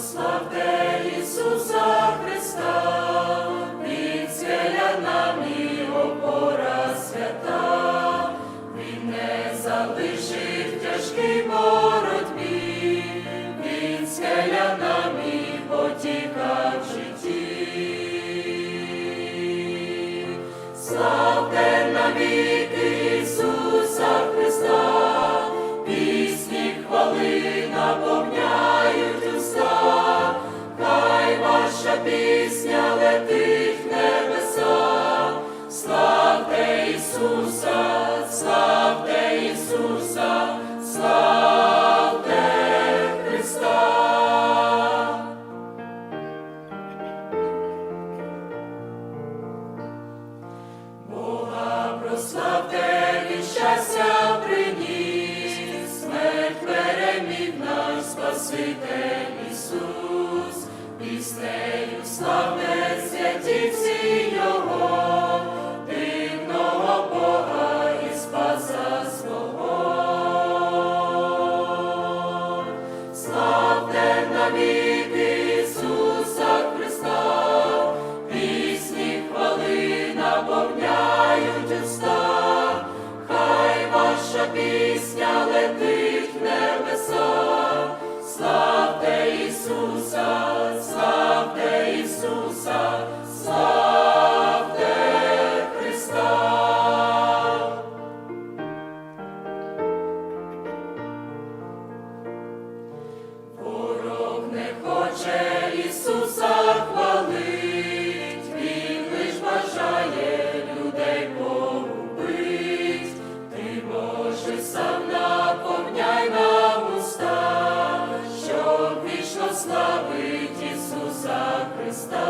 прославте Ісуса Христа, Він нам і опора свята, Він не залишив тяжкій ваша пісня летить в небеса, славте Ісуса, славте Ісуса, славте Христа. Бога прославте від щастя приніс, смерть переміг наш Ісус, піснею славне Ісуса, славте Христа. Ворог не хоче Ісуса хвалить, Він лиш бажає людей погубить. Ти, Боже, сам наповняй нам уста, щоб вічно Христа,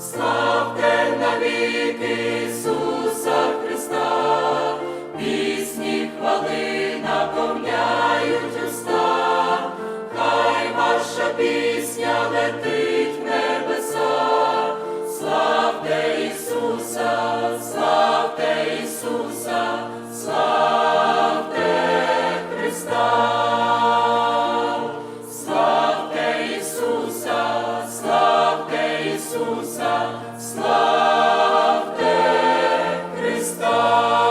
славте навіки Ісуса Христа, пісні хвали наповняють уста, хай ваша пісня летить в небеса, славте Ісуса. славте stars.